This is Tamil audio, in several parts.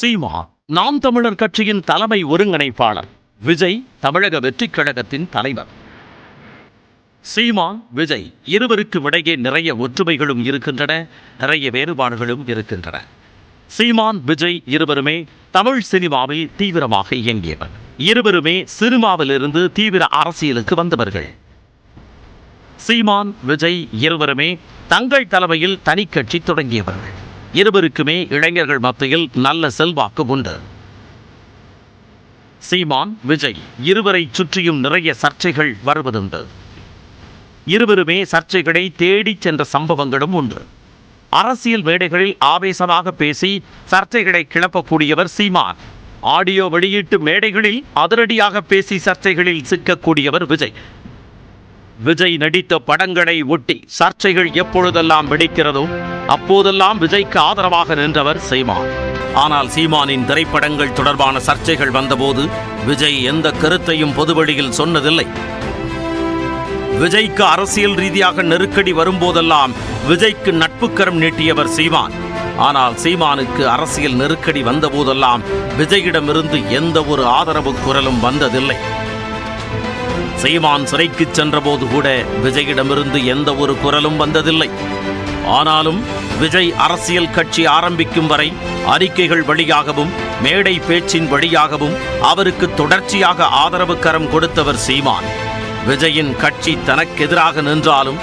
சீமா நாம் தமிழர் கட்சியின் தலைமை ஒருங்கிணைப்பாளர். விஜய் தமிழக வெற்றிக் கழகத்தின் தலைவர். சீமான் விஜய் இருவருக்கு இடையே நிறைய ஒற்றுமைகளும் இருக்கின்றன நிறைய வேறுபாடுகளும் இருக்கின்றன. சீமான் விஜய் இருவருமே தமிழ் சினிமாவில் தீவிரமாக இயங்கியவர். இருவருமே சினிமாவிலிருந்து தீவிர அரசியலுக்கு வந்தவர்கள். சீமான் விஜய் இருவருமே தங்கள் தலைமையில் தனி கட்சி தொடங்கியவர்கள். இருவருக்குமே இளைஞர்கள் மத்தியில் நல்ல செல்வாக்கு உண்டு. சீமான் விஜய் இருவரை சுற்றியும் நிறைய சர்ச்சைகள் வருவதுண்டு. இருவருமே சர்ச்சைகளை தேடிச் சென்ற சம்பவங்களும் உண்டு. அரசியல் மேடைகளில் ஆவேசமாக பேசி சர்ச்சைகளை கிளப்பக்கூடியவர் சீமான். ஆடியோ வெளியீட்டு மேடைகளில் அதிரடியாக பேசி சர்ச்சைகளில் சிக்கக்கூடியவர் விஜய். விஜய் நடித்த படங்களை ஒட்டி சர்ச்சைகள் எப்பொழுதெல்லாம் வெடிக்கிறதோ அப்போதெல்லாம் விஜய்க்கு ஆதரவாக நின்றவர் சீமான். ஆனால் சீமானின் திரைப்படங்கள் தொடர்பான சர்ச்சைகள் வந்தபோது விஜய் எந்த கருத்தையும் பொதுவெளியில் சொன்னதில்லை. விஜய்க்கு அரசியல் ரீதியாக நெருக்கடி வரும்போதெல்லாம் விஜய்க்கு நட்புக்கரம் நீட்டியவர் சீமான். ஆனால் சீமானுக்கு அரசியல் நெருக்கடி வந்தபோதெல்லாம் விஜயிடமிருந்து எந்த ஒரு ஆதரவு குரலும் வந்ததில்லை. சீமான் சிறைக்கு சென்றபோது கூட விஜயிடமிருந்து எந்த ஒரு குரலும் வந்ததில்லை. ஆனாலும் விஜய் அரசியல் கட்சி ஆரம்பிக்கும் வரை அறிக்கைகள் வழியாகவும் மேடை பேச்சின் வழியாகவும் அவருக்கு தொடர்ச்சியாக ஆதரவு கரம் கொடுத்தவர் சீமான். விஜயின் கட்சி தனக்கெதிராக நின்றாலும்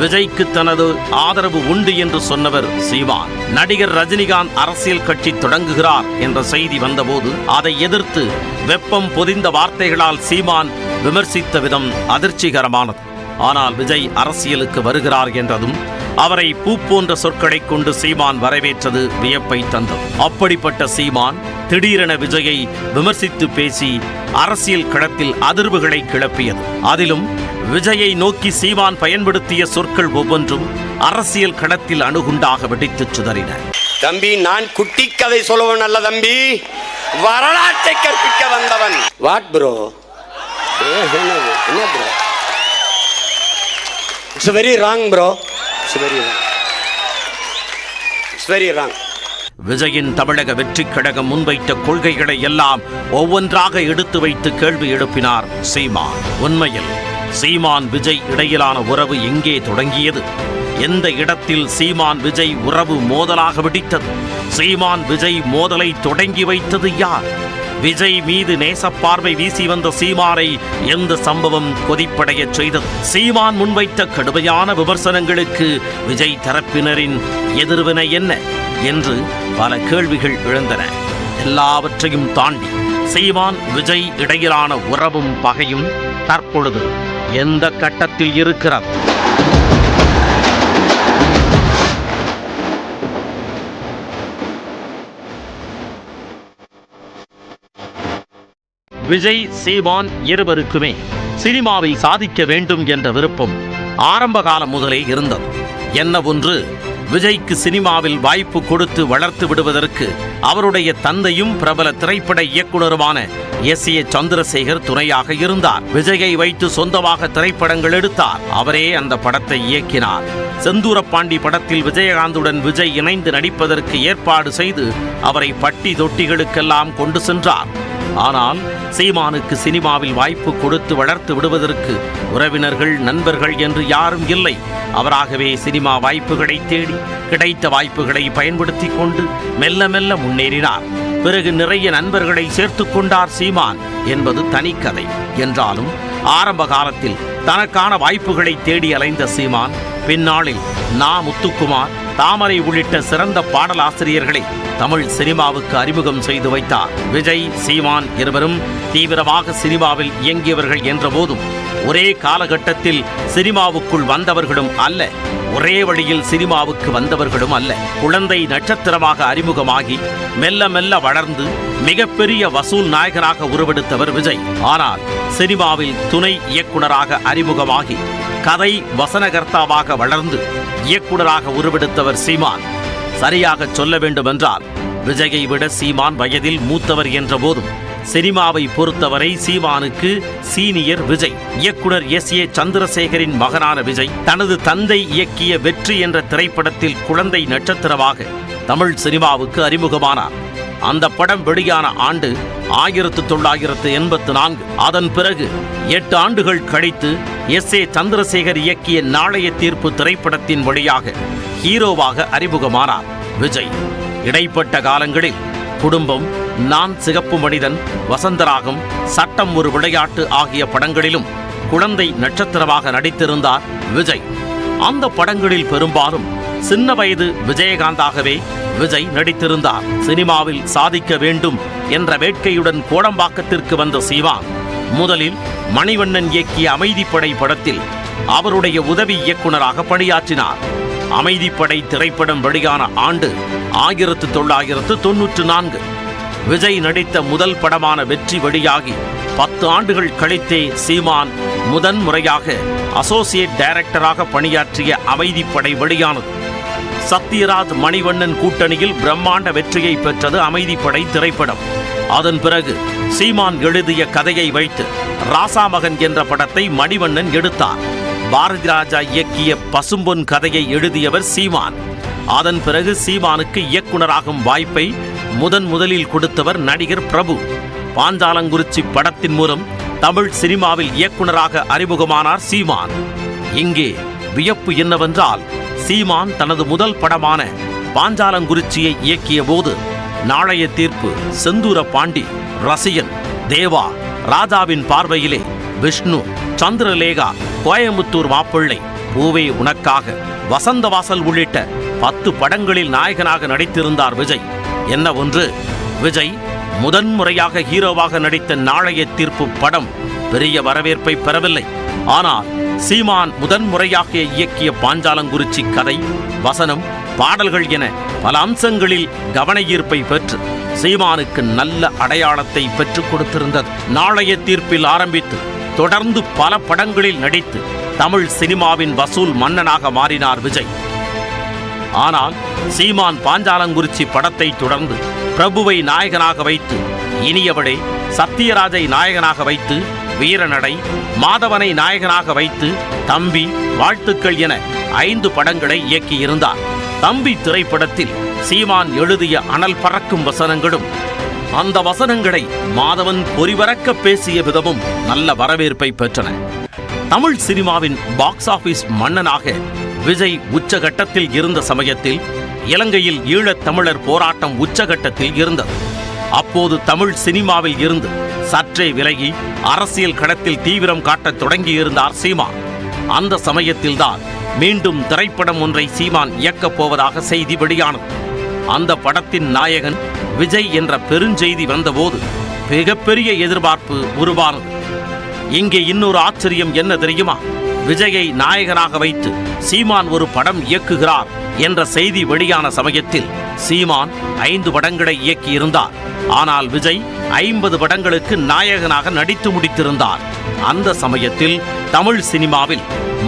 விஜய்க்கு தனது ஆதரவு உண்டு என்று சொன்னவர் சீமான். நடிகர் ரஜினிகாந்த் அரசியல் கட்சி தொடங்குகிறார் என்ற செய்தி வந்தபோது அதை எதிர்த்து வெப்பம் பொதிந்த வார்த்தைகளால் சீமான் விமர்சித்த விதம் அதிர்ச்சிகரமானது. ஆனால் விஜய் அரசியலுக்கு வருகிறார் என்றதும் அவரை பூ போன்ற சொற்களைக் கொண்டு சீமான் வரவேற்றது வியப்பை தந்தது. அப்படிப்பட்ட சீமான் திடீரென விஜயை விமர்சித்து பேசி அரசியல் களத்தில் அதிர்வுகளை கிளப்பியது. அதிலும் விஜயை நோக்கி சீமான் பயன்படுத்திய சொற்கள் ஒவ்வொன்றும் அரசியல் களத்தில் அணுகுண்டாக வெடித்துச் சிதறின. தம்பி நான் குட்டி கதை சொல்லுவன் அல்ல தம்பி. வரலாற்றை கற்பிக்க வந்தவன். வாட் ப்ரோ என்ன bro it's very wrong bro விஜயின் தமிழக வெற்றிக் கழகம் முன்வைத்த கொள்கைகளை எல்லாம் ஒவ்வொன்றாக எடுத்து வைத்து கேள்வி எழுப்பினார் சீமான். உண்மையில் சீமான் விஜய் இடையிலான உறவு எங்கே தொடங்கியது? எந்த இடத்தில் சீமான் விஜய் உறவு மோதலாக வெடித்தது? சீமான் விஜய் மோதலை தொடங்கி வைத்தது யார்? விஜய் மீது நேசப்பார்வை வீசி வந்த சீமானை எந்த சம்பவம் கொதிப்படையச் செய்தது? சீமான் முன்வைத்த கடுமையான விமர்சனங்களுக்கு விஜய் தரப்பினரின் எதிர்வினை என்ன என்று பல கேள்விகள் எழுந்தன. எல்லாவற்றையும் தாண்டி சீமான் விஜய் இடையிலான உறவும் பகையும் தற்பொழுது எந்த கட்டத்தில் இருக்கிறது? விஜய் சீமான் இருவருக்குமே சினிமாவில் சாதிக்க வேண்டும் என்ற விருப்பம் ஆரம்ப காலம் முதலே இருந்தது. என்ன ஒன்று விஜய்க்கு சினிமாவில் வாய்ப்பு கொடுத்து வளர்த்து விடுவதற்கு அவருடைய தந்தையும் பிரபல திரைப்பட இயக்குனருமான எஸ் ஏ சந்திரசேகர் துணையாக இருந்தார். விஜயை வைத்து சொந்தமாக திரைப்படங்கள் எடுத்தார். அவரே அந்த படத்தை இயக்கினார். செந்தூரப்பாண்டி படத்தில் விஜயகாந்துடன் விஜய் இணைந்து நடிப்பதற்கு ஏற்பாடு செய்து அவரை பட்டி தொட்டிகளுக்கெல்லாம் கொண்டு சென்றார். ஆனால் சீமானுக்கு சினிமாவில் வாய்ப்பு கொடுத்து வளர்த்து விடுவதற்கு உறவினர்கள் நண்பர்கள் என்று யாரும் இல்லை. அவராகவே சினிமா வாய்ப்புகளை தேடி கிடைத்த வாய்ப்புகளை பயன்படுத்திக் கொண்டு மெல்ல மெல்ல முன்னேறினார். பிறகு நிறைய நண்பர்களை சேர்த்து கொண்டார் சீமான் என்பது தனிக்கதை என்றாலும் ஆரம்ப காலத்தில் தனக்கான வாய்ப்புகளை தேடி அலைந்த சீமான் பின்னாளில் நா முத்துக்குமார் தாமரை உள்ளிட்ட சிறந்த பாடலாசிரியர்களை தமிழ் சினிமாவுக்கு அறிமுகம் செய்து வைத்தார். விஜய் சீமான் இருவரும் தீவிரமாக சினிமாவில் இயங்கியவர்கள் என்ற போதும் ஒரே காலகட்டத்தில் சினிமாவுக்குள் வந்தவர்களும் அல்ல ஒரே வழியில் சினிமாவுக்கு வந்தவர்களும் அல்ல. குழந்தை நட்சத்திரமாக அறிமுகமாகி மெல்ல மெல்ல வளர்ந்து மிகப்பெரிய வசூல் நாயகராக உருவெடுத்தவர் விஜய். ஆனால் சினிமாவில் துணை இயக்குனராக அறிமுகமாகி கதை வசனகர்த்தாவாக வளர்ந்து இயக்குனராக உருவெடுத்தவர் சீமான். சரியாக சொல்ல வேண்டுமென்றால் விஜயை விட சீமான் வயதில் மூத்தவர் என்ற போதும் சினிமாவை பொறுத்தவரை சீமானுக்கு சீனியர் விஜய் இயக்குனர் எஸ். ஏ. சந்திரசேகரின் மகனான விஜய் தனது தந்தை இயக்கிய வெற்றி என்ற திரைப்படத்தில் குழந்தை நட்சத்திரமாக தமிழ் சினிமாவுக்கு அறிமுகமானார். அந்த படம் வெளியான ஆண்டு ஆயிரத்து தொள்ளாயிரத்து எண்பத்து நான்கு. அதன் பிறகு எட்டு ஆண்டுகள் கழித்து எஸ் ஏ சந்திரசேகர் இயக்கிய நாளைய தீர்ப்பு திரைப்படத்தின் வழியாக ஹீரோவாக அறிமுகமானார் விஜய். இடைப்பட்ட காலங்களில் குடும்பம் நான் சிகப்பு மனிதன் வசந்தராகம் சட்டம் ஒரு விளையாட்டு ஆகிய படங்களிலும் குழந்தை நட்சத்திரமாக நடித்திருந்தார் விஜய். அந்த படங்களில் பெரும்பாலும் சின்ன வயது விஜயகாந்தாகவே விஜய் நடித்திருந்தார். சினிமாவில் சாதிக்க வேண்டும் என்ற வேட்கையுடன் கோடம்பாக்கத்திற்கு வந்த சீவான் முதலில் மணிவண்ணன் இயக்கிய அமைதிப்படை படத்தில் அவருடைய உதவி இயக்குனராக பணியாற்றினார். அமைதிப்படை திரைப்படம் வெளியான ஆண்டு ஆயிரத்து தொள்ளாயிரத்து தொன்னூற்று நான்கு. விஜய் நடித்த முதல் படமான வெற்றி வெளியாகி பத்து ஆண்டுகள் கழித்தே சீமான் முதன் முறையாக அசோசியேட் டைரக்டராக பணியாற்றிய அமைதிப்படை வெளியானது. சத்யராஜ் மணிவண்ணன் கூட்டணியில் பிரம்மாண்ட வெற்றியை பெற்றது அமைதிப்படை திரைப்படம். அதன் பிறகு சீமான் எழுதிய கதையை வைத்து ராசாமகன் என்ற படத்தை மணிவண்ணன் எடுத்தார். பாரதி ராஜா இயக்கிய பசும்பொன் கதையை எழுதியவர் சீமான். அதன் பிறகு சீமானுக்கு இயக்குனராகும் வாய்ப்பை முதன் முதலில் கொடுத்தவர் நடிகர் பிரபு. பாஞ்சாலங்குறிச்சி படத்தின் மூலம் தமிழ் சினிமாவில் இயக்குனராக அறிமுகமானார் சீமான். இங்கே வியப்பு என்னவென்றால் சீமான் தனது முதல் படமான பாஞ்சாலங்குறிச்சியை இயக்கிய போது நாளைய தீர்ப்பு செந்தூர பாண்டி ரசிகன் தேவா ராஜாவின் பார்வையிலே விஷ்ணு சந்திரலேகா கோயம்புத்தூர் மாப்பிள்ளை பூவே உனக்காக வசந்தவாசல் உள்ளிட்ட பத்து படங்களில் நாயகனாக நடித்திருந்தார் விஜய். என்ன ஒன்று? விஜய் முதன்முறையாக ஹீரோவாக நடித்த நாளைய தீர்ப்பு படம் பெரிய வரவேற்பை பெறவில்லை. ஆனால் சீமான் முதன்முறையாக இயக்கிய பாஞ்சாலங்குறிச்சி கதை வசனம் பாடல்கள் என பல அம்சங்களில் கவன ஈர்ப்பை பெற்று சீமானுக்கு நல்ல அடையாளத்தை பெற்றுக் கொடுத்திருந்தது. நாளைய தீர்ப்பில் ஆரம்பித்து தொடர்ந்து பல படங்களில் நடித்து தமிழ் சினிமாவின் வசூல் மன்னனாக மாறினார் விஜய். ஆனால் சீமான் பாஞ்சாலங்குறிச்சி படத்தை தொடர்ந்து பிரபுவை நாயகனாக வைத்து இனியவளே சத்தியராஜை நாயகனாக வைத்து வீரநடை மாதவனை நாயகனாக வைத்து தம்பி வாழ்த்துக்கள் என ஐந்து படங்களை இயக்கியிருந்தார். தம்பி திரைப்படத்தில் சீமான் எழுதிய அனல் பறக்கும் வசனங்களும் அந்த வசனங்களை மாதவன் பொறிவரக்க பேசிய விதமும் நல்ல வரவேற்பை பெற்றன. தமிழ் சினிமாவின் பாக்ஸ் ஆபீஸ் மன்னனாக விஜய் உச்சகட்டத்தில் இருந்த சமயத்தில் இலங்கையில் ஈழத் தமிழர் போராட்டம் உச்சகட்டத்தில் இருந்தது. அப்போது தமிழ் சினிமாவில் இருந்து சற்றே விலகி அரசியல் களத்தில் தீவிரம் காட்டத் தொடங்கியிருந்தார் சீமான். அந்த சமயத்தில்தான் மீண்டும் திரைப்படம் ஒன்றை சீமான் இயக்கப் போவதாக செய்தி வெளியானது. அந்த படத்தின் நாயகன் விஜய் என்ற பெருஞ்செய்தி வந்தபோது மிகப்பெரிய எதிர்பார்ப்பு உருவானது. இங்கே இன்னொரு ஆச்சரியம் என்ன தெரியுமா? விஜயை நாயகனாக வைத்து சீமான் ஒரு படம் இயக்குகிறார். என்ற செய்தி வெளியான சமயத்தில் சீமான் ஐந்து படங்களை இயக்கியிருந்தார். ஆனால் விஜய் ஐம்பது படங்களுக்கு நாயகனாக நடித்து முடித்திருந்தார். அந்த சமயத்தில் தமிழ் சினிமாவில்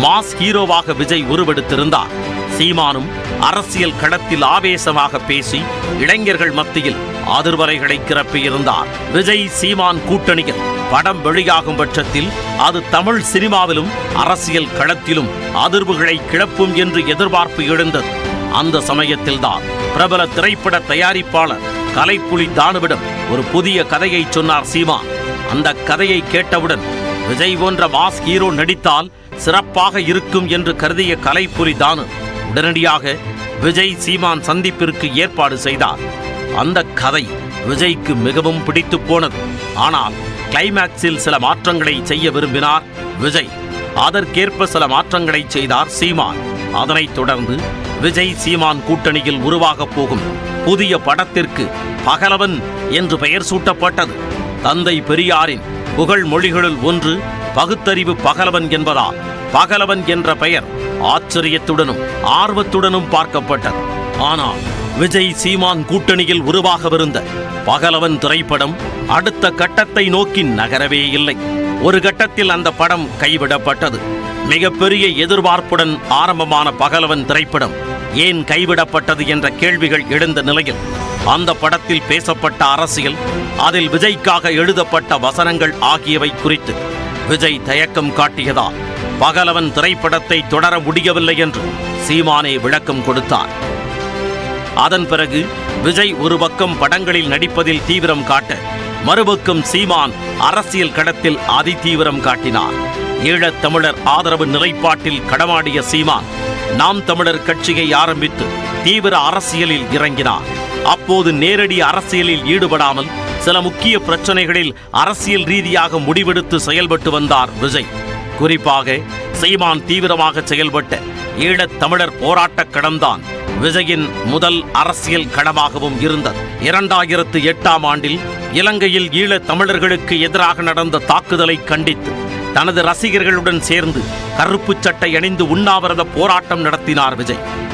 மாஸ் ஹீரோவாக விஜய் உருவெடுத்திருந்தார். சீமானும் அரசியல் களத்தில் ஆவேசமாக பேசி இளைஞர்கள் மத்தியில் அதிர்வலைகளை கிளப்பியிருந்தார் விஜய் சீமான் கூட்டணியில் படம் வெளியாகும் பட்சத்தில் அது தமிழ் சினிமாவிலும் அரசியல் களத்திலும் அதிர்வுகளை கிளப்பும் என்று எதிர்பார்ப்பு எழுந்தது. அந்த சமயத்தில்தான் பிரபல திரைப்பட தயாரிப்பாளர் கலைப்புலி தானுவிடம் ஒரு புதிய கதையை சொன்னார் சீமா அந்த கதையை கேட்டவுடன் விஜய் போன்ற மாஸ் ஹீரோ நடித்தால் சிறப்பாக இருக்கும் என்று கருதிய கலைப்புலி தானு உடனடியாக விஜய் சீமான் சந்திப்பிற்கு ஏற்பாடு செய்தார். அந்த கதை விஜய்க்கு மிகவும் பிடித்துப் போனது. ஆனால் கிளைமேக்ஸில் சில மாற்றங்களை செய்ய விரும்பினார் விஜய். அதற்கேற்ப சில மாற்றங்களை செய்தார் சீமான். அதனைத் தொடர்ந்து விஜய் சீமான் கூட்டணியில் உருவாகப் போகும் புதிய படத்திற்கு பகலவன் என்று பெயர் சூட்டப்பட்டது. தந்தை பெரியாரின் புகழ் மொழிகளுள் ஒன்று பகுத்தறிவு பகலவன் என்பதால் பகலவன் என்ற பெயர் ஆச்சரியத்துடனும் ஆர்வத்துடனும் பார்க்கப்பட்டது. ஆனால் விஜய் சீமான் கூட்டணியில் உருவாகவிருந்த பகலவன் திரைப்படம் அடுத்த கட்டத்தை நோக்கி நகரவே இல்லை. ஒரு கட்டத்தில் அந்த படம் கைவிடப்பட்டது. மிகப்பெரிய எதிர்பார்ப்புடன் ஆரம்பமான பகலவன் திரைப்படம் ஏன் கைவிடப்பட்டது என்ற கேள்விகள் எழுந்த நிலையில் அந்த படத்தில் பேசப்பட்ட அரசியல் அதில் விஜய்க்காக எழுதப்பட்ட வசனங்கள் ஆகியவை குறித்து விஜய் தயக்கம் காட்டியதால் பகலவன் திரைப்படத்தை தொடர முடியவில்லை என்று சீமானே விளக்கம் கொடுத்தார். அதன் பிறகு விஜய் ஒரு பக்கம் படங்களில் நடிப்பதில் தீவிரம் காட்ட மறுபக்கம் சீமான் அரசியல் களத்தில் அதிதீவிரம் காட்டினார். ஈழத் தமிழர் ஆதரவு நிலைப்பாட்டில் கடமாடிய சீமான் நாம் தமிழர் கட்சியை ஆரம்பித்து தீவிர அரசியலில் இறங்கினார். அப்போது நேரடி அரசியலில் ஈடுபடாமல் சில முக்கிய பிரச்சனைகளில் அரசியல் ரீதியாக முடிவெடுத்து செயல்பட்டு வந்தார் விஜய். குறிப்பாக சீமான் தீவிரமாக செயல்பட்ட ஈழத் தமிழர் போராட்டக் கடம்தான் விஜயின் முதல் அரசியல் கடமாகவும் இருந்தது. இரண்டாயிரத்து எட்டாம் ஆண்டில் இலங்கையில் ஈழத் தமிழர்களுக்கு எதிராக நடந்த தாக்குதலை கண்டித்து தனது ரசிகர்களுடன் சேர்ந்து கருப்பு சட்டை அணிந்து உண்ணாவிரத போராட்டம் நடத்தினார் விஜய்.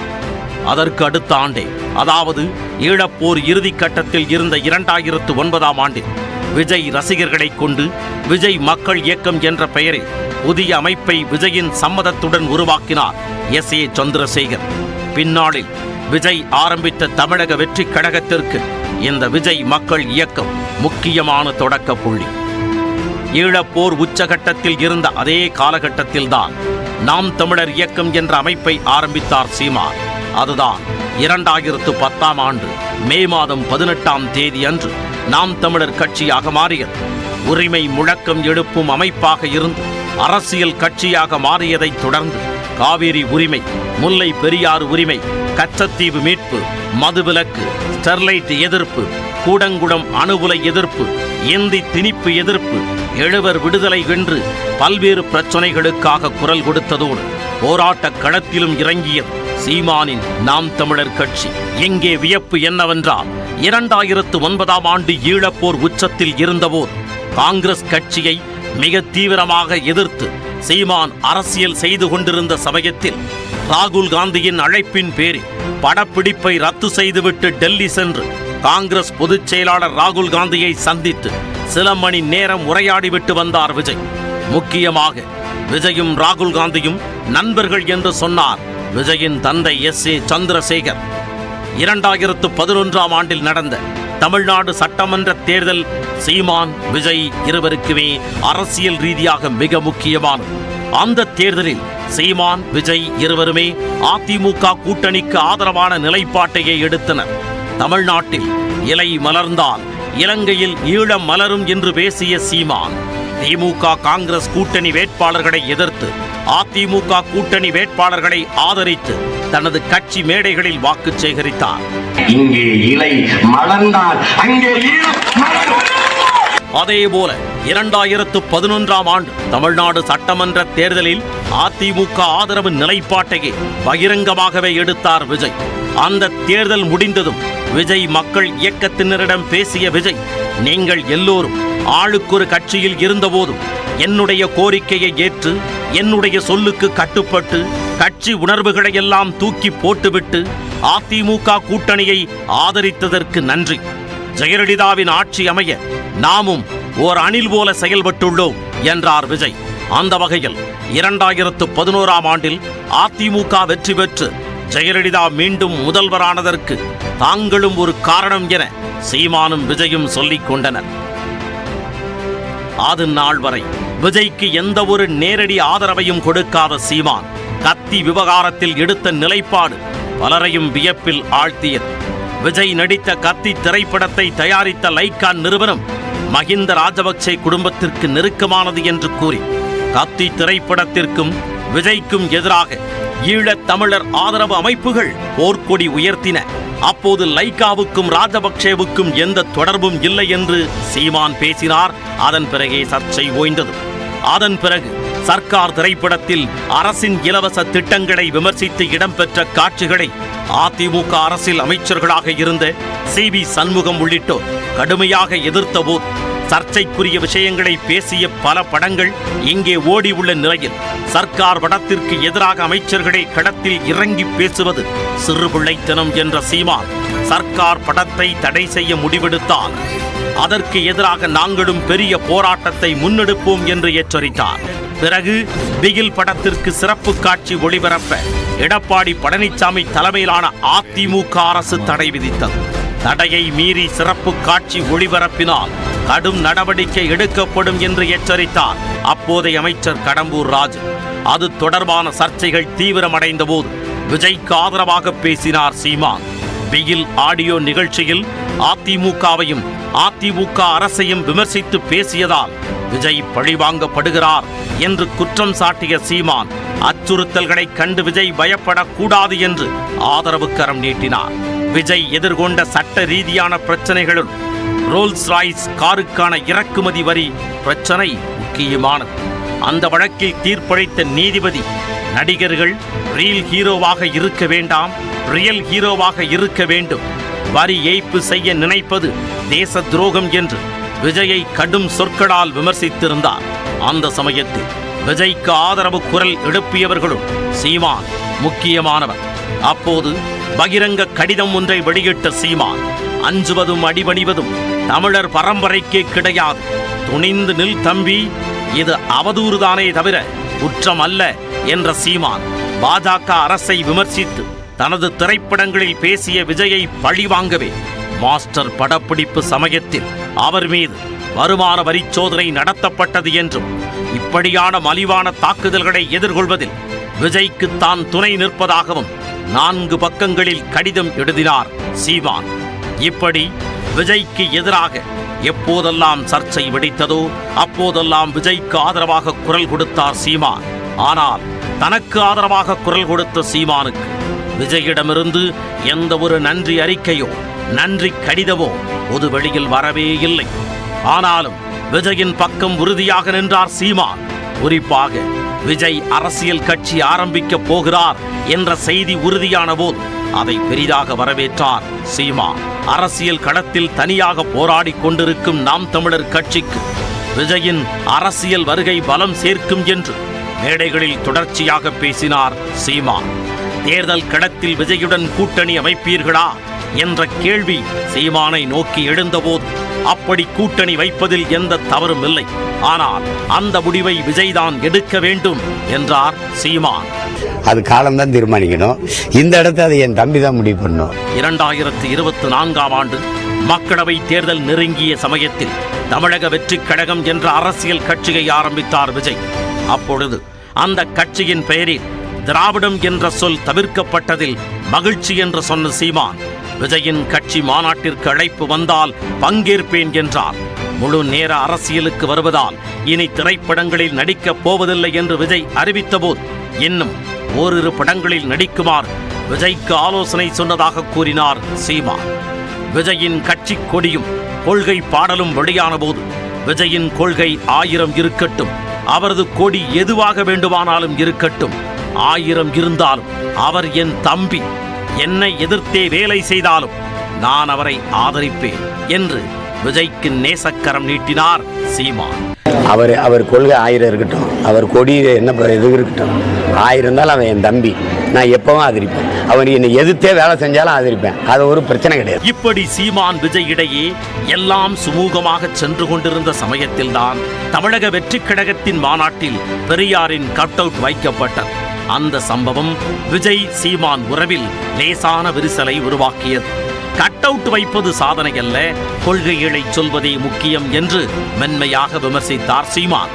அதற்கு அடுத்த ஆண்டே. அதாவது ஈழப்போர் இறுதி கட்டத்தில் இருந்த இரண்டாயிரத்து ஒன்பதாம் ஆண்டில் விஜய் ரசிகர்களை கொண்டு விஜய் மக்கள் இயக்கம் என்ற பெயரில் புதிய அமைப்பை விஜயின் சம்மதத்துடன் உருவாக்கினார் எஸ் ஏ சந்திரசேகர். பின்னாளில் விஜய் ஆரம்பித்த தமிழக வெற்றி கழகத்திற்கு இந்த விஜய் மக்கள் இயக்கம் முக்கியமான தொடக்க புள்ளி. ஈழப்போர் உச்சகட்டத்தில் இருந்த அதே காலகட்டத்தில்தான் நாம் தமிழர் இயக்கம் என்ற அமைப்பை ஆரம்பித்தார் சீமான். அதுதான் இரண்டாயிரத்து பத்தாம் ஆண்டு மே மாதம் பதினெட்டாம் தேதி அன்று நாம் தமிழர் கட்சியாக மாறியது. உரிமை முழக்கம் எழுப்பும் அமைப்பாக இருந்து அரசியல் கட்சியாக மாறியதைத் தொடர்ந்து காவிரி உரிமை முல்லை பெரியாறு உரிமை கச்சத்தீவு மீட்பு மதுவிலக்கு ஸ்டெர்லைட் எதிர்ப்பு கூடங்குளம் அணுவுலை எதிர்ப்பு இந்தி திணிப்பு எதிர்ப்பு எழுவர் விடுதலை வென்று பல்வேறு பிரச்சனைகளுக்காக குரல் கொடுத்ததோடு போராட்டக் களத்திலும் இறங்கியது சீமானின் நாம் தமிழர் கட்சி. எங்கே வியப்பு என்னவென்றால் இரண்டாயிரத்து ஒன்பதாம் ஆண்டு ஈழப்போர் உச்சத்தில் இருந்தபோது காங்கிரஸ் கட்சியை மிக தீவிரமாக எதிர்த்து சீமான் அரசியல் செய்து கொண்டிருந்த சமயத்தில் ராகுல் காந்தியின் அழைப்பின் பேரில் படப்பிடிப்பை ரத்து செய்துவிட்டு டெல்லி சென்று காங்கிரஸ் பொதுச் செயலாளர் ராகுல் காந்தியை சந்தித்து சில மணி நேரம் உரையாடிவிட்டு வந்தார் விஜய். முக்கியமாக விஜயும் ராகுல் காந்தியும் நண்பர்கள் என்று சொன்னார் விஜயின் தந்தை எஸ். ஏ. சந்திரசேகர். இரண்டாயிரத்து பதினொன்றாம் ஆண்டில் நடந்த தமிழ்நாடு சட்டமன்ற தேர்தல் சீமான் விஜய் இருவருக்குமே அரசியல் ரீதியாக மிக முக்கியமானது. அந்த தேர்தலில் சீமான் விஜய் இருவருமே அதிமுக கூட்டணிக்கு ஆதரவான நிலைப்பாட்டையே எடுத்தனர். தமிழ்நாட்டில் இலை மலர்ந்தால் இலங்கையில் ஈழம் மலரும் என்று பேசிய சீமான் திமுக காங்கிரஸ் கூட்டணி வேட்பாளர்களை எதிர்த்து அதிமுக கூட்டணி வேட்பாளர்களை ஆதரித்து தனது கட்சி மேடைகளில் வாக்கு சேகரித்தார். இங்கே இலை மலர்ந்தால் அங்கே அதேபோல இரண்டாயிரத்து பதினொன்றாம் ஆண்டு தமிழ்நாடு சட்டமன்ற தேர்தலில் அதிமுக ஆதரவு நிலைப்பாட்டையே பகிரங்கமாகவே எடுத்தார் விஜய். அந்த தேர்தல் முடிந்ததும் விஜய் மக்கள் இயக்கத்தினரிடம் பேசிய விஜய் நீங்கள் எல்லோரும் ஆளுக்கொரு கட்சியில் இருந்தபோதும் என்னுடைய கோரிக்கையை ஏற்று என்னுடைய சொல்லுக்கு கட்டுப்பட்டு கட்சி உணர்வுகளை எல்லாம் தூக்கி போட்டுவிட்டு அதிமுக கூட்டணியை ஆதரித்ததற்கு நன்றி. ஜெயலலிதாவின் ஆட்சி அமைய நாமும் ஓர் அணில் போல செயல்பட்டுள்ளோம் என்றார் விஜய். அந்த வகையில் இரண்டாயிரத்து பதினோராம் ஆண்டில் அதிமுக வெற்றி பெற்று ஜெயலலிதா மீண்டும் முதல்வரானதற்கு தாங்களும் ஒரு காரணம் என சீமானும் விஜயும் சொல்லிக் கொண்டனர். அது நாள் வரை விஜய்க்கு எந்த ஒரு நேரடி ஆதரவையும் கொடுக்காத சீமான் கத்தி விவகாரத்தில் எடுத்த நிலைப்பாடு பலரையும் வியப்பில் ஆழ்த்தியது. விஜய் நடித்த கத்தி திரைப்படத்தை தயாரித்த லைக்கான் நிறுவனம் மகிந்த ராஜபக்சே குடும்பத்திற்கு நெருக்கமானது என்று கூறி கத்தி திரைப்படத்திற்கும் விஜய்க்கும் எதிராக ஈழத் தமிழர் ஆதரவு அமைப்புகள் போர்க்கொடி உயர்த்தின. அப்போது லைக்காவுக்கும் ராஜபக்சேவுக்கும் எந்த தொடர்பும் இல்லை என்று சீமான் பேசினார். அதன் பிறகே சர்ச்சை ஓய்ந்தது. அதன் பிறகு சர்க்கார் திரைப்படத்தில் அரசின் இலவச திட்டங்களை விமர்சித்து இடம்பெற்ற காட்சிகளை அதிமுக அரசில் அமைச்சர்களாக இருந்த சி. வி. சண்முகம் உள்ளிட்டோர் கடுமையாக எதிர்த்தபோது சர்ச்சைக்குரிய விஷயங்களை பேசிய பல படங்கள் இங்கே ஓடி உள்ள நிலையில் சர்க்கார் படத்திற்கு எதிராக அமைச்சர்களே களத்தில் இறங்கி பேசுவது சிறுபிள்ளைத்தனம் என்ற சீமான் சர்க்கார் படத்தை தடை செய்ய முடிவெடுத்தால் அதற்கு எதிராக நாங்களும் பெரிய போராட்டத்தை முன்னெடுப்போம் என்று எச்சரித்தார். பிறகு பிகில் படத்திற்கு சிறப்பு காட்சி ஒளிபரப்ப எடப்பாடி பழனிசாமி தலைமையிலான அதிமுக அரசு தடை விதித்தது. தடையை மீறி சிறப்பு காட்சி ஒளிபரப்பினால் கடும் நடவடிக்கை எடுக்கப்படும் என்று எச்சரித்தார். அப்போதைய அமைச்சர் கடம்பூர் ராஜு அது தொடர்பான சர்ச்சைகள் தீவிரமடைந்த போது விஜய்க்கு ஆதரவாக பேசினார் சீமான். பிகில் ஆடியோ நிகழ்ச்சியில் அதிமுகவையும் அதிமுக அரசையும் விமர்சித்து பேசியதால் விஜய் பழிவாங்கப்படுகிறார் என்று குற்றம் சாட்டிய சீமான் அச்சுறுத்தல்களை கண்டு விஜய் பயப்படக்கூடாது என்று ஆதரவு கரம் நீட்டினார். விஜய் எதிர்கொண்ட சட்ட ரீதியான பிரச்சனைகளுள் ரோல்ஸ் ராய்ஸ் காருக்கான இறக்குமதி வரி பிரச்சனை முக்கியமானது. அந்த வழக்கில் தீர்ப்பளித்த நீதிபதி நடிகர்கள் ரீல் ஹீரோவாக இருக்க வேண்டாம் ரியல் ஹீரோவாக இருக்க வேண்டும். வரி ஏய்ப்பு செய்ய நினைப்பது தேச துரோகம் என்று விஜயை கடும் சொற்களால் விமர்சித்திருந்தார். அந்த சமயத்தில் விஜய்க்கு ஆதரவு குரல் எழுப்பியவர்களும் சீமான் முக்கியமானவர். அப்போது பகிரங்க கடிதம் ஒன்றை வெளியிட்ட சீமான் அஞ்சுவதும் அடிபணிவதும் தமிழர் பரம்பரைக்கே கிடையாது. துணிந்து நில் தம்பி இது அவதூறுதானே தவிர குற்றம் அல்ல என்ற சீமான் பாஜக அரசை விமர்சித்து தனது திரைப்படங்களில் பேசிய விஜயை பழிவாங்கவே மாஸ்டர் படப்பிடிப்பு சமயத்தில் அவர் மீது வருமான வரிச் சோதனை நடத்தப்பட்டது என்றும் இப்படியான மலிவான தாக்குதல்களை எதிர்கொள்வதில் விஜய்க்கு தான் துணை நிற்பதாகவும் நான்கு பக்கங்களில் கடிதம் எழுதினார் சீமான். இப்படி விஜய்க்கு எதிராக எப்போதெல்லாம் சர்ச்சை வெடித்ததோ அப்போதெல்லாம் விஜய்க்கு ஆதரவாக குரல் கொடுத்தார் சீமான். ஆனால் தனக்கு ஆதரவாக குரல் கொடுத்த சீமானுக்கு விஜயிடமிருந்து எந்த ஒரு நன்றி அறிக்கையோ நன்றி கடிதமோ பொது வெளியில் வரவே இல்லை. ஆனாலும் விஜயின் பக்கம் உறுதியாக நின்றார் சீமான். குறிப்பாக விஜய் அரசியல் கட்சி ஆரம்பிக்க போகிறார் என்ற செய்தி உறுதியான போது அதை பெரிதாக வரவேற்றார் சீமா. அரசியல் களத்தில் தனியாக போராடிக் கொண்டிருக்கும் நாம் தமிழர் கட்சிக்கு விஜயின் அரசியல் வருகை பலம் சேர்க்கும் என்று மேடைகளில் தொடர்ச்சியாக பேசினார் சீமா. தேர்தல் களத்தில் விஜயுடன் கூட்டணி அமைப்பீர்களா? என்ற கேள்வி சீமானை நோக்கி எழுந்தபோது அப்படி கூட்டணி வைப்பதில் எந்த தவறும் இல்லை. ஆனால் அந்த முடிவை விஜய்தான் எடுக்க வேண்டும் என்றார் சீமான். அது காலம்தான் தீர்மானிக்கணும். இந்த இடத்த அதை என் தம்பி தான் முடிவு பண்ணும் இரண்டாயிரத்து இருபத்தி நான்காம் ஆண்டு மக்களவை தேர்தல் நெருங்கிய சமயத்தில் தமிழக வெற்றிக் கழகம் என்ற அரசியல் கட்சியை ஆரம்பித்தார் விஜய். அப்பொழுது அந்த கட்சியின் பெயரில் திராவிடம் என்ற சொல் தவிர்க்கப்பட்டதில் மகிழ்ச்சி என்று சொன்ன சீமான் விஜயின் கட்சி மாநாட்டிற்கு அழைப்பு வந்தால் பங்கேற்பேன் என்றார். முழு நேர அரசியலுக்கு வருவதால் இனி திரைப்படங்களில் நடிக்கப் போவதில்லை என்று விஜய் அறிவித்தபோது இன்னும் ஓரிரு படங்களில் நடிக்குமாறு விஜய்க்கு ஆலோசனை சொன்னதாக கூறினார் சீமா விஜயின் கட்சி கொடியும் கொள்கை பாடலும் வெளியான போது விஜயின் கொள்கை ஆயிரம் இருக்கட்டும் அவரது கொடி எதுவாக வேண்டுமானாலும் இருக்கட்டும் ஆயிரம் இருந்தாலும் அவர் என் தம்பி என்னை எதிர்த்தே வேலை செய்தாலும் நான் அவரை ஆதரிப்பேன் என்று விஜய்க்கு நேசக்கரம் நீட்டினார் சீமான். அவர் அவர் கொள்கை ஆயிரம் இருக்கட்டும் அவர் கொடி என்ன இது இருக்கட்டும். ஆயிரம் இருந்தாலும் அவன் என் தம்பி நான் எப்பவும் ஆதரிப்பேன். அவர் என்னை எதிர்த்தே வேலை செஞ்சாலும் ஆதரிப்பேன். அது ஒரு பிரச்சனை கிடையாது. இப்படி சீமான் விஜய் இடையே எல்லாம் சுமூகமாக சென்று கொண்டிருந்த சமயத்தில்தான் தமிழக வெற்றிக் கழகத்தின் மாநாட்டில் பெரியாரின் கட் அவுட் வைக்கப்பட்டது. அந்த சம்பவம் விஜய் சீமான் உறவில் லேசான விரிசலை உருவாக்கியது. கட் அவுட் வைப்பது சாதனை அல்ல கொள்கைகளை சொல்வதே முக்கியம் என்று மென்மையாக விமர்சித்தார் சீமான்.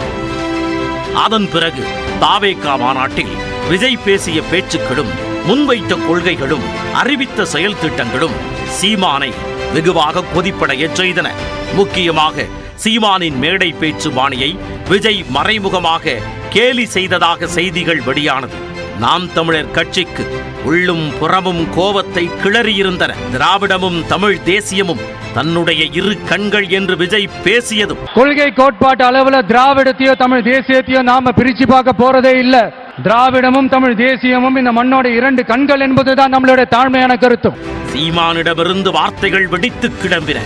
அதன் பிறகு தாவேகா மாநாட்டில் விஜய் பேசிய பேச்சுக்களும் முன்வைத்த கொள்கைகளும் அறிவித்த செயல் திட்டங்களும் சீமானை வெகுவாக கொதிப்படையச் செய்தன. முக்கியமாக சீமானின் மேடை பேச்சு பாணியை விஜய் மறைமுகமாக கேலி செய்ததாக செய்திகள் வெளியானது. நாம் தமிழர் கட்சிக்கு உள்ளும் புறமும் கோபத்தை கிளறியிருந்தன. திராவிடமும் தமிழ் தேசியமும் தன்னுடைய இரு கண்கள் என்று விஜய் பேசியதும். கொள்கை கோட்பாட்டு அளவுல திராவிடத்தையோ தமிழ் தேசியத்தையோ நாம பிரிச்சு பார்க்க போறதே இல்ல. திராவிடமும் தமிழ் தேசியமும் இந்த மண்ணோட இரண்டு கண்கள் என்பதுதான் நம்மளுடைய தாழ்மையான கருத்தும். சீமானிடமிருந்து வார்த்தைகள் வெடித்து கிளம்பின.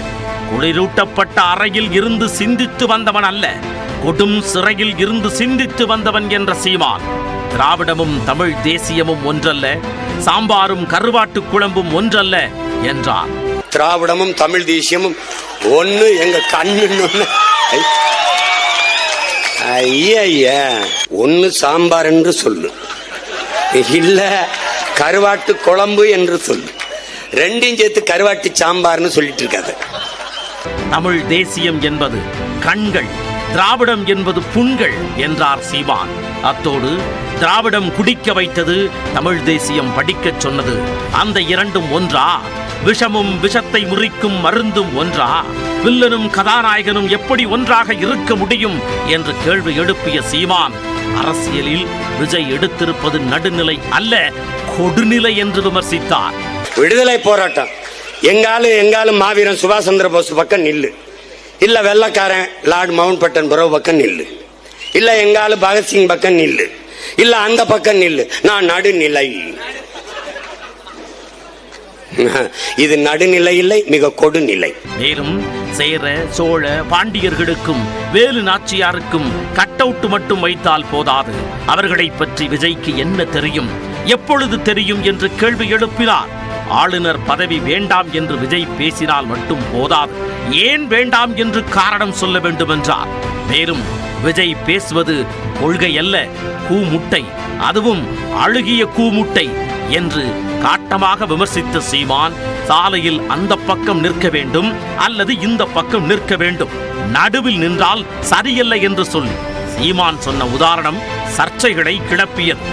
குளிரூட்டப்பட்ட அறையில் இருந்து சிந்தித்து வந்தவன் அல்ல. கொடும் சிறையில் இருந்து சிந்தித்து வந்தவன் என்ற சீமான். திராவிடமும் தமிழ் தேசியமும் ஒன்றல்ல சாம்பாரும் கருவாட்டு குழம்பும் ஒன்றல்ல என்றார். திராவிடமும் தமிழ் தேசியமும் ஒன்று எங்க கண்ணுன்னு ஐயா ஒன்று சாம்பார் என்று சொல்லு. இல்ல கருவாட்டு குழம்பு என்று சொல்லு. ரெண்டையும் சேர்த்து கருவாட்டு சாம்பார்னு சொல்லிட்டு இருக்காது. தமிழ் தேசியம் என்பது கண்கள் திராவிடம் என்பது புண்கள் என்றார் சீமான். அத்தோடு திராவிடம் குடிக்க வைத்தது தமிழ் தேசியம் படிக்கச் சொன்னது. அந்த இரண்டும் ஒன்றா? விஷமும் விஷத்தை முறிக்கும் மருந்தும் ஒன்றா? வில்லனும் கதாநாயகனும் எப்படி ஒன்றாக இருக்க முடியும் என்று கேள்வி எழுப்பிய சீமான் அரசியலில் விஜய் எடுத்திருப்பது நடுநிலை அல்ல கொடுநிலை என்று விமர்சித்தார். விடுதலை போராட்டம். எங்காலும் எங்காலும் மாவீரன் சுபாஷ் சந்திர போஸ் பக்கம் நில்லு. இல்ல வெள்ளக்காரன் லார்ட் மவுண்ட் பட்டன் புறவு பக்கம் நில்லு. இல்ல எங்காலும் பகத்சிங் பக்கம் நில்லு. இல்ல அந்த பக்கம் நில்லு. நான் நடுநிலை. இது நடுநிலை இல்லை மிக கொடுநிலை. மேலும் சேர சோழ பாண்டியர்களுக்கும் வேலு நாச்சியாருக்கும் கட்டவுட் மட்டும் வைத்தால் போதாது. அவர்களை பற்றி விஜய்க்கு என்ன தெரியும்? எப்பொழுது தெரியும் என்று கேள்வி எழுப்பினார். ஆளுநர் பதவி வேண்டாம் என்று விஜய் பேசினால் மட்டும் போதாது. ஏன் வேண்டாம் என்று காரணம் சொல்ல வேண்டும் என்றார் மேலும் விஜய் பேசுவது கொள்கை அல்ல கூமுட்டை அதுவும் அழுகிய கூமுட்டை என்று காட்டமாக விமர்சித்த சீமான் சாலையில் அந்த பக்கம் நிற்க வேண்டும் அல்லது இந்த பக்கம் நிற்க வேண்டும். நடுவில் நின்றால் சரியல்ல என்று சொல்லி சீமான் சொன்ன உதாரணம் சர்ச்சைகளை கிளப்பியது.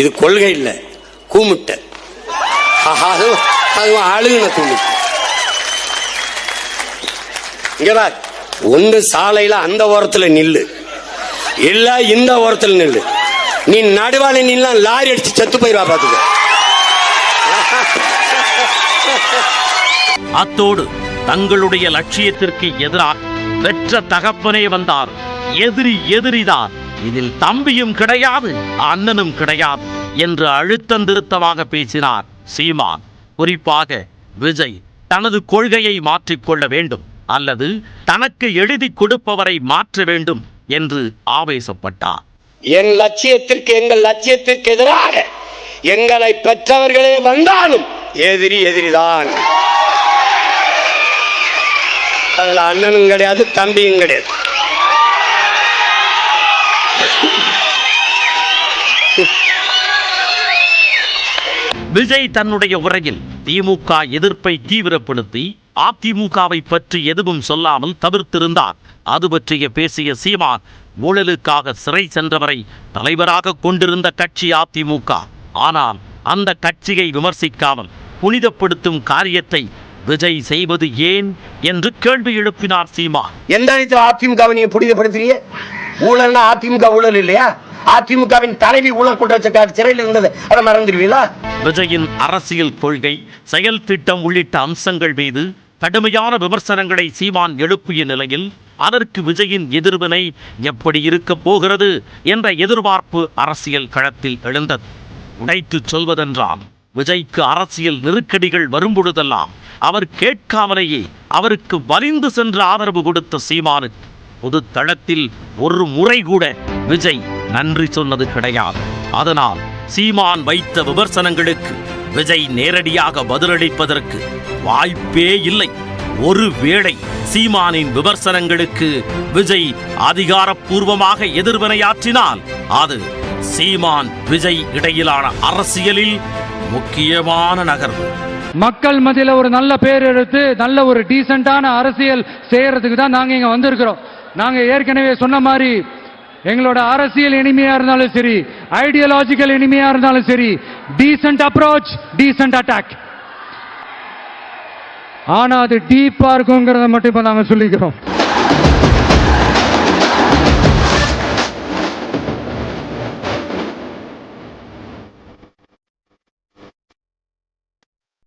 இது கொள்கை இல்ல கூமுட்டை. அது அழுகுன கூமுட்டை ஒன்று சாலையில அந்த ஓரத்துல நில்லு. இல்ல இந்த ஓரத்துல நில்லு. நீ நடுவால நின்னா லாரி அடிச்சு செத்து போயிருவா பாத்துக்க. அத்தோடு தங்களுடைய லட்சியத்திற்கு எதிராக பெற்ற தகப்பனே வந்தார். எதிரி எதிரிதான். இதில் தம்பியும் கிடையாது அண்ணனும் கிடையாது என்று அழுத்தந்திருத்தமாக பேசினார். சீமான் குறிப்பாக விஜய் தனது கொள்கையை மாற்றிக்கொள்ள வேண்டும் அல்லது தனக்கு எழுதி கொடுப்பவரை மாற்ற வேண்டும் என்று ஆவேசப்பட்டார். என் லட்சியத்திற்கு எங்கள் லட்சியத்திற்கு எதிராக எங்களை பெற்றவர்களே வந்தாலும் எதிரி எதிரிதான். அதில் அண்ணனும் கிடையாது தம்பியும் கிடையாது. விஜய் தன்னுடைய உரையில் திமுக எதிர்ப்பை தீவிரப்படுத்தி அதிமுகவை பற்றி எதுவும் சொல்லாமல் தவிர்த்திருந்தார். அது பற்றிய பேசிய சீமான் ஊழலுக்காக சிறை சென்றவரை தலைவராக கொண்டிருந்த கட்சி அதிமுக. ஆனால் அந்த கட்சியை விமர்சிக்காமல் புனிதப்படுத்தும் காரியத்தை விஜய் செய்வது ஏன் என்று கேள்வி எழுப்பினார் சீமா எந்த இடத்துல அதிமுகவை நீங்க புனிதப்படுத்துறீங்க? ஊழல்னா அதிமுக ஊழல் இல்லையா? அதிமுகவின் தலைவி ஊழல் குற்றச்சாட்டு சிறையில் இருந்தது. அதை மறந்துடுவீங்களா? விஜயின் அரசியல் கொள்கை செயல் திட்டம் உள்ளிட்ட அம்சங்கள் மீது கடுமையான விமர்சனங்களை சீமான் எழுப்பிய நிலையில் அதற்கு விஜயின் எதிர்வினை எப்படி இருக்கப் போகிறது என்ற எதிர்பார்ப்பு அரசியல் களத்தில் எழுந்தது. உடைத்துச் சொல்வதென்றால் விஜய்க்கு அரசியல் நெருக்கடிகள் வரும்பொழுதெல்லாம் அவர் கேட்காமலேயே அவருக்கு வலிந்து சென்று ஆதரவு கொடுத்த சீமானுக்கு பொது தளத்தில் ஒரு முறை கூட விஜய் நன்றி சொன்னது கிடையாது. அதனால் சீமான் வைத்த விமர்சனங்களுக்கு விஜய் நேரடியாக பதிலளிப்பதற்கு வாய்ப்பே இல்லை. ஒருவேளை சீமானின் விமர்சனங்களுக்கு விஜய் அதிகாரப்பூர்வமாக எதிர்வினையாற்றினால் அது சீமான் விஜய் இடையிலான அரசியலில் முக்கியமான நகர்வு. மக்கள் மத்தியில் ஒரு நல்ல பேர் எடுத்து நல்ல ஒரு டீசெண்டான அரசியல் செய்யறதுக்கு தான் நாங்கள் இங்கே வந்திருக்கிறோம். நாங்கள் ஏற்கனவே சொன்ன மாதிரி எங்களோட அரசியல் இனிமையா இருந்தாலும் சரி ஐடியாலஜிக்கல் இனிமையா இருந்தாலும் சரி டீசென்ட் அப்ரோச் டீசென்ட் அட்டாக் ஆனா அது டீப்பா இருக்குங்கிறத மட்டும் இப்ப நாங்க சொல்லிக்கிறோம்.